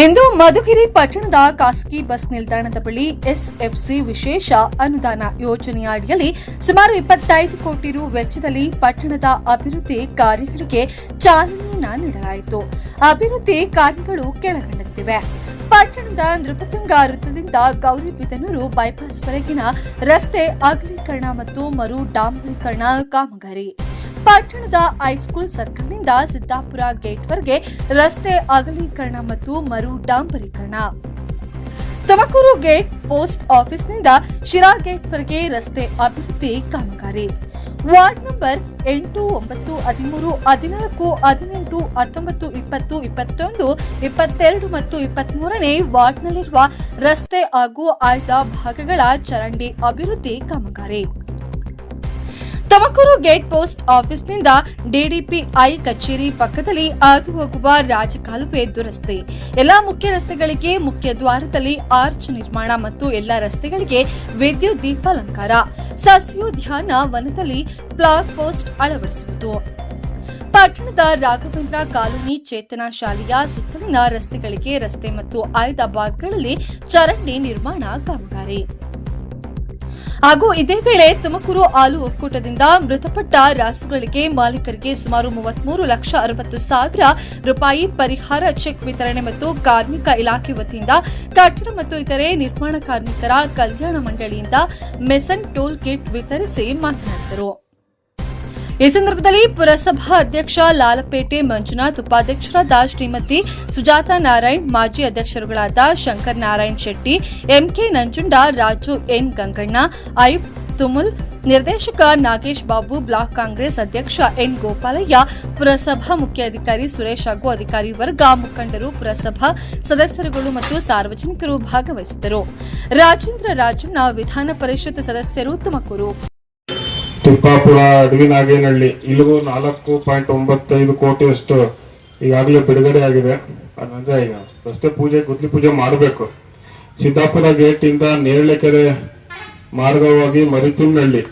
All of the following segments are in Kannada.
ಇಂದು ಮಧುಗಿರಿ ಪಟ್ಟಣದ ಖಾಸಗಿ ಬಸ್ ನಿಲ್ದಾಣದ ಬಳಿ ಎಸ್ಎಫ್ಸಿ ವಿಶೇಷ ಅನುದಾನ ಯೋಜನೆಯ ಅಡಿಯಲ್ಲಿ ಸುಮಾರು ಇಪ್ಪತ್ತೈದು ಕೋಟಿ ರು ವೆಚ್ಚದಲ್ಲಿ ಪಟ್ಟಣದ ಅಭಿವೃದ್ಧಿ ಕಾರ್ಯಗಳಿಗೆ ಚಾಲನೆ ನೀಡಲಾಯಿತು. ಅಭಿವೃದ್ಧಿ ಕಾರ್ಯಗಳು ಕೆಳಕಂಡಿವೆ ಪಟ್ಟಣದ ನೃಪತುಂಗ ವೃತ್ತದಿಂದ ಗೌರಿಬಿದನೂರು ಬೈಪಾಸ್ವರೆಗಿನ ರಸ್ತೆ ಅಗಲೀಕರಣ ಮತ್ತು ಮರು ಡಾಂಬರೀಕರಣ ಕಾಮಗಾರಿ. ಪಟ್ಟಣದ ಹೈಸ್ಕೂಲ್ ಸರ್ಕಲ್ನಿಂದ ಸಿದ್ದಾಪುರ ಗೇಟ್ವರೆಗೆ ರಸ್ತೆ ಅಗಲೀಕರಣ ಮತ್ತು ಮರು ಡಾಂಬರೀಕರಣ ತುಮಕೂರು ಗೇಟ್ ಪೋಸ್ಟ್ ಆಫೀಸ್ನಿಂದ ಶಿರಾ ಗೇಟ್ವರೆಗೆ ರಸ್ತೆ ಅಭಿವೃದ್ಧಿ ಕಾಮಗಾರಿ. ವಾರ್ಡ್ ನಂಬರ್ ಎಂಟು, ಒಂಬತ್ತು, ಹದಿಮೂರು, ಹದಿನಾಲ್ಕು, ಹದಿನೆಂಟು, ಹತ್ತೊಂಬತ್ತು, ಇಪ್ಪತ್ತು, ಇಪ್ಪತ್ತೊಂದು, ಇಪ್ಪತ್ತೆರಡು ಮತ್ತು ಇಪ್ಪತ್ಮೂರನೇ ವಾರ್ಡ್ನಲ್ಲಿರುವ ರಸ್ತೆ ಹಾಗೂ ಆಯ್ದ ಭಾಗಗಳ ಚರಂಡಿ ಅಭಿವೃದ್ಧಿ ಕಾಮಗಾರಿ. ತುಮಕೂರು ಗೇಟ್ ಪೋಸ್ಟ್ ಆಫೀಸ್ನಿಂದ ಡಿಡಿಪಿಐ ಕಚೇರಿ ಪಕ್ಕದಲ್ಲಿ ಹಾದು ಹೋಗುವ ರಾಜಕಾಲುವೆ ದುರಸ್ತಿ. ಎಲ್ಲಾ ಮುಖ್ಯ ರಸ್ತೆಗಳಿಗೆ, ಮುಖ್ಯ ದ್ವಾರದಲ್ಲಿ ಆರ್ಚ್ ನಿರ್ಮಾಣ ಮತ್ತು ಎಲ್ಲಾ ರಸ್ತೆಗಳಿಗೆ ವಿದ್ಯುತ್ ದೀಪಾಲಂಕಾರ. ಸಸ್ಯೋದ್ಯಾನ ವನದಲ್ಲಿ ಪ್ಲಾಗ್ ಪೋಸ್ಟ್ ಅಳವಡಿಸುವುದು ಪಟ್ಟಣದ ರಾಘವೇಂದ್ರ ಕಾಲೋನಿ ಚೇತನ ಶಾಲೆಯ ಸುತ್ತಲಿನ ರಸ್ತೆಗಳಿಗೆ ರಸ್ತೆ ಮತ್ತು ಆಯ್ದ ಭಾಗಗಳಲ್ಲಿ ಚರಂಡಿ ನಿರ್ಮಾಣ ಕಾಮಗಾರಿ. ಹಾಗೂ ಇದೇ ವೇಳೆ ತುಮಕೂರು ಹಾಲು ಒಕ್ಕೂಟದಿಂದ ಮೃತಪಟ್ಟ ರಾಸುಗಳಿಗೆ ಮಾಲೀಕರಿಗೆ ಸುಮಾರು ಮೂವತ್ಮೂರು ಲಕ್ಷ ಅರವತ್ತು ಸಾವಿರ ರೂಪಾಯಿ ಪರಿಹಾರ ಚೆಕ್ ವಿತರಣೆ ಮತ್ತು ಕಾರ್ಮಿಕ ಇಲಾಖೆ ವತಿಯಿಂದ ಕಟ್ಟಡ ಮತ್ತು ಇತರೆ ನಿರ್ಮಾಣ ಕಾರ್ಮಿಕರ ಕಲ್ಯಾಣ ಮಂಡಳಿಯಿಂದ ಮೆಸನ್ ಟೋಲ್ ಕಿಟ್ ವಿತರಿಸಿ ಮಾತನಾಡಿದರು. ಈ ಸಂದರ್ಭದಲ್ಲಿ ಪುರಸಭಾ ಅಧ್ಯಕ್ಷ ಲಾಲಪೇಟೆ ಮಂಜುನಾಥ್, ಉಪಾಧ್ಯಕ್ಷರಾದ ಶ್ರೀಮತಿ ಸುಜಾತ ನಾರಾಯಣ್, ಮಾಜಿ ಅಧ್ಯಕ್ಷರುಗಳಾದ ಶಂಕರ್ ನಾರಾಯಣ್ ಶೆಟ್ಟಿ, ಎಂಕೆ ನಂಜುಂಡ, ರಾಜು ಎನ್ ಗಂಗಣ್ಣ, ಆಯುಕ್ತ ತುಮುಲ್, ನಿರ್ದೇಶಕ ನಾಗೇಶ್ ಬಾಬು, ಬ್ಲಾಕ್ ಕಾಂಗ್ರೆಸ್ ಅಧ್ಯಕ್ಷ ಎನ್ ಗೋಪಾಲಯ್ಯ, ಪುರಸಭಾ ಮುಖ್ಯ ಅಧಿಕಾರಿ ಸುರೇಶ್ ಹಾಗೂ ಅಧಿಕಾರಿ ವರ್ಗ ಮುಖಂಡರು, ಪುರಸಭಾ ಸದಸ್ಯರುಗಳು ಮತ್ತು ಸಾರ್ವಜನಿಕರು ಭಾಗವಹಿಸಿದ್ದರು. ರಾಜೇಂದ್ರ ರಾಜಣ್ಣ ವಿಧಾನ ಪರಿಷತ್ ಸದಸ್ಯರು ತುಮಕೂರು. ತಿಪ್ಪಾಪುರ ಅಡವಿನಾಗೇನಹಳ್ಳಿ ಇಲ್ಲಿಗೂ ನಾಲ್ಕು ಪಾಯಿಂಟ್ ಒಂಬತ್ತೈದು ಕೋಟಿಯಷ್ಟು ಈಗಾಗಲೇ ಬಿಡುಗಡೆ ಆಗಿದೆ. ಅದಂದ್ರೆ ಈಗ ರಸ್ತೆ ಪೂಜೆ ಗುದ್ಲಿ ಪೂಜೆ ಮಾಡಬೇಕು. ಸಿದ್ದಾಪುರ ಗೇಟ್ ಇಂದ ನೇರಳೆಕೆರೆ ಮಾರ್ಗವಾಗಿ ಮರಿತಿಮ್ನಹಳ್ಳಿ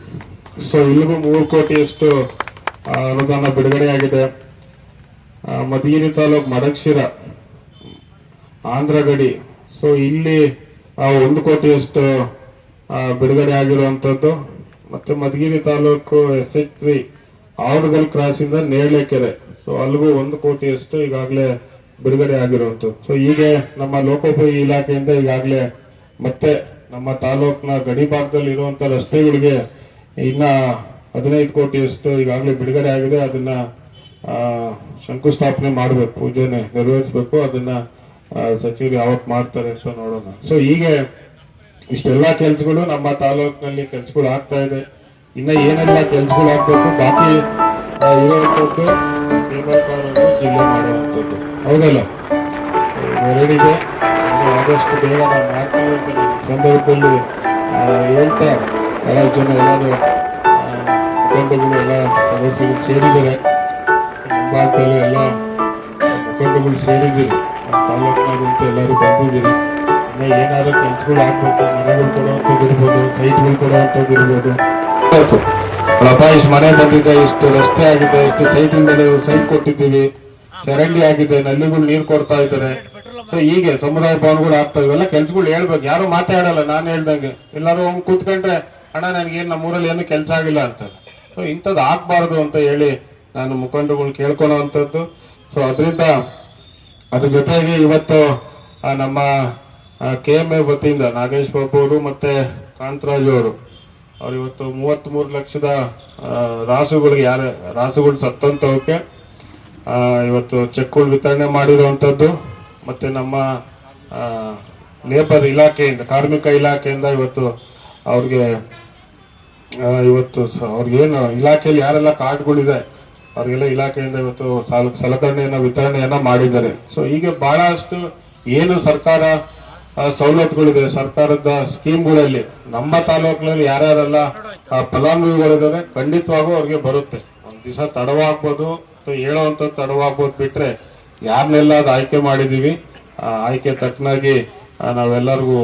ಸೊ ಇಲ್ಲಿಗೂ ಮೂರು ಕೋಟಿಯಷ್ಟು ಅನುದಾನ ಬಿಡುಗಡೆ ಆಗಿದೆ. ಮಧುಗಿರಿ ತಾಲೂಕು ಮಡಕ್ಷಿರ ಆಂಧ್ರ ಗಡಿ ಸೊ ಇಲ್ಲಿ ಒಂದು ಕೋಟಿಯಷ್ಟು ಬಿಡುಗಡೆ ಆಗಿರುವಂತದ್ದು. ಮತ್ತೆ Madhugiri taluk S H three Avadagal cross ಇಂದ ನೇರಳೆಕೆರೆ ಸೊ ಅಲ್ಲಿಗೂ ಒಂದು ಕೋಟಿಯಷ್ಟು ಈಗಾಗಲೇ ಬಿಡುಗಡೆ ಆಗಿರುವಂತದ್ದು ಸೊ ಹೀಗೆ ನಮ್ಮ ಲೋಕೋಪಯೋಗಿ ಇಲಾಖೆಯಿಂದ ಈಗಾಗಲೇ ಮತ್ತೆ ನಮ್ಮ ತಾಲೂಕಿನ ಗಡಿ ಭಾಗದಲ್ಲಿ ಇರುವಂತ ರಸ್ತೆಗಳಿಗೆ ಇನ್ನ ಹದಿನೈದು ಕೋಟಿಯಷ್ಟು ಈಗಾಗಲೇ ಬಿಡುಗಡೆ ಆಗಿದೆ. ಅದನ್ನ ಶಂಕುಸ್ಥಾಪನೆ ಮಾಡಬೇಕು, ಪೂಜೆನೆ ನೆರವೇರಿಸಬೇಕು. ಅದನ್ನ ಸಚಿವರು ಯಾವತ್ತು ಮಾಡ್ತಾರೆ ಅಂತ ನೋಡೋಣ. ಸೊ ಹೀಗೆ ಇಷ್ಟೆಲ್ಲಾ ಕೆಲ್ಸಗಳು ನಮ್ಮ ತಾಲೂಕಿನಲ್ಲಿ ಕೆಲ್ಸಗಳು ಆಗ್ತಾ ಇದೆ. ಇನ್ನ ಏನೆಲ್ಲ ಕೆಲ್ಸಗಳು ಆಗ್ಬೇಕು ಬಾಕಿ ಕಾರನ್ನು ಜಿಲ್ಲೆ ಮಾಡುವಂಥದ್ದು ಹೌದಲ್ಲ? ಎರಡಿದೆ ಅದು ಆದಷ್ಟು ಬೇಗ ನಾನು ಮಾಡ್ತೀವಿ ಸಂದರ್ಭದಲ್ಲಿ ಹೇಳ್ತಾ ಎಲ್ಲ ಜನ ಎಲ್ಲರೂ ಮುಖಂಡಗಳು ಎಲ್ಲ ಸದಸ್ಯರು ಸೇರಿದ್ದಾರೆ. ಭಾರತದಲ್ಲಿ ಎಲ್ಲ ಮುಖಂಡಗಳು ಸೇರಿದ್ದೀರಿ. ನಮ್ಮ ಎಲ್ಲರೂ ಬಂದಿದ್ದೀರಿ ಏನಾದ್ರು ಕೆಲ್ಸಗಳು ಹಾಕ್ಬೇಕು ಮನೆಗಳು ಕೊಡುವಂಥದ್ದು ಇರ್ಬೋದು, ಸೈಟ್ಗಳು ಕೊಡುವಂಥದ್ದು ಇರ್ಬೋದು. ಅಲ್ಲಪ್ಪ ಇಷ್ಟು ಮನೆ ಬಂದಿದೆ ಇಷ್ಟು ರಸ್ತೆ ಆಗಿದೆ, ಇಷ್ಟು ಸೈಟ್ ಸೈಟ್ ಕೊಟ್ಟಿದ್ದೀವಿ. ಚರಂಡಿ ಆಗಿದೆ, ನಲ್ಲಿಗಳು ನೀರು ಕೊಡ್ತಾ ಇದ್ದಾರೆ. ಸೊ ಹೀಗೆ ಸಮುದಾಯ ಭವನಗಳು ಆಗ್ತಾ ಇವೆಲ್ಲ ಕೆಲ್ಸಗಳು ಹೇಳ್ಬೇಕು. ಯಾರು ಮಾತಾಡಲ್ಲ, ನಾನು ಹೇಳ್ದಂಗೆ. ಎಲ್ಲರೂ ಹಂಗ್ ಕೂತ್ಕೊಂಡ್ರೆ, ಅಣ್ಣ ನನಗೇನು ನಮ್ಮೂರಲ್ಲಿ ಏನು ಕೆಲಸ ಆಗಿಲ್ಲ ಅಂತ ಸೊ ಇಂಥದ್ದು ಆಗ್ಬಾರ್ದು ಅಂತ ಹೇಳಿ ನಾನು ಮುಖಂಡಗಳು ಕೇಳ್ಕೊಳ್ಳುವಂಥದ್ದು ಸೊ ಅದರಿಂದ ಅದ್ರ ಜೊತೆಗೆ ಇವತ್ತು ನಮ್ಮ ಕೆ ಎಂ ಎ ವತಿಯಿಂದ ನಾಗೇಶ್ ಬಾಬು ಅವರು ಮತ್ತೆ ಕಾಂತರಾಜು ಅವರು. ಅವ್ರು ಇವತ್ತು ಮೂವತ್ತ್ ಮೂರು ಲಕ್ಷದ ರಾಸುಗಳಿಗೆ ಯಾರ, ರಾಸುಗಳು ಸತ್ತಂತವಕ್ಕೆ ಇವತ್ತು ಚೆಕ್ಗಳು ವಿತರಣೆ ಮಾಡಿರುವಂಥದ್ದು. ಮತ್ತೆ ನಮ್ಮ ಲೇಬರ್ ಇಲಾಖೆಯಿಂದ, ಕಾರ್ಮಿಕ ಇಲಾಖೆಯಿಂದ ಇವತ್ತು ಅವ್ರಿಗೆ ಇವತ್ತು ಅವ್ರಿಗೇನು ಇಲಾಖೆಯಲ್ಲಿ ಯಾರೆಲ್ಲ ಕಾರ್ಡ್ಗಳಿದೆ, ಅವ್ರಿಗೆಲ್ಲ ಇಲಾಖೆಯಿಂದ ಇವತ್ತು ಸಾಲ, ಸಲಕರಣೆಯನ್ನ, ವಿತರಣೆಯನ್ನ ಮಾಡಿದ್ದಾರೆ. ಸೊ ಹೀಗೆ ಬಹಳಷ್ಟು ಏನು ಸರ್ಕಾರ ಸವಲತ್ತುಗಳಿದೆ. ಸರ್ಕಾರದ ಸ್ಕೀಮ್ಗಳಲ್ಲಿ ನಮ್ಮ ತಾಲೂಕಿನಲ್ಲಿ ಯಾರ್ಯಾರೆಲ್ಲ ಫಲಾನುಭವಿಗಳಿದ್ದಾರೆ ಖಂಡಿತವಾಗೂ ಅವ್ರಿಗೆ ಬರುತ್ತೆ. ಒಂದ್ ದಿವಸ ತಡವಾಗ್ಬೋದು ಹೇಳೋವಂಥದ್ದು ತಡವಾಗ್ಬೋದು ಬಿಟ್ರೆ ಯಾರನ್ನೆಲ್ಲ ಅದು ಆಯ್ಕೆ ಮಾಡಿದೀವಿ ಆಯ್ಕೆ ತಕ್ಕನಾಗಿ ನಾವೆಲ್ಲರಿಗೂ